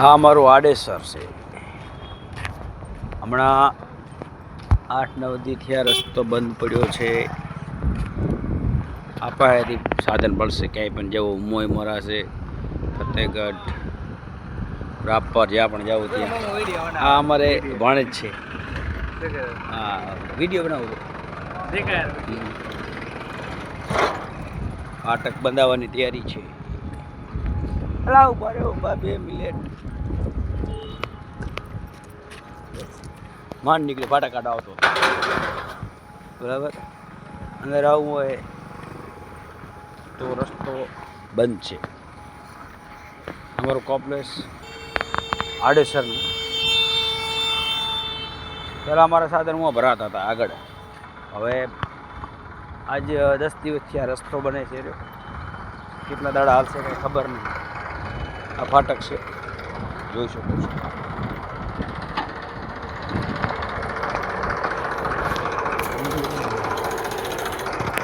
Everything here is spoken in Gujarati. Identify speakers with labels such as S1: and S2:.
S1: હા અમારું આડેસર છે. હમણાં આઠ નવ દી થયા રસ્તો બંધ પડ્યો છે. આપાયાથી સાધન મળશે ક્યાંય પણ જવું મોય મરાશે ફતેહગઢ રાપર જ્યાં પણ જવું ત્યાં. આ અમારે ભાણેજ છે. હા વીડિયો બનાવું. ફાટક બંધાવવાની તૈયારી છે. અલા ઊભા ઊભા બે મિનિટ. માંડ નીકળી, ફાટા કાઢ આવતો. બરાબર? અંદર આવવું હોય તો રસ્તો બંધ છે. અમારું કોમ્પ્લેક્સ આડેસરનું. પહેલાં અમારા સાધનમાં ભરાતા હતા આગળ. હવે આજ દસ દિવસથી આ રસ્તો બને છે. કેટલા દાડા હાલશે કંઈ ખબર નહીં. આ ફાટક છે. જોઈ શકો છો.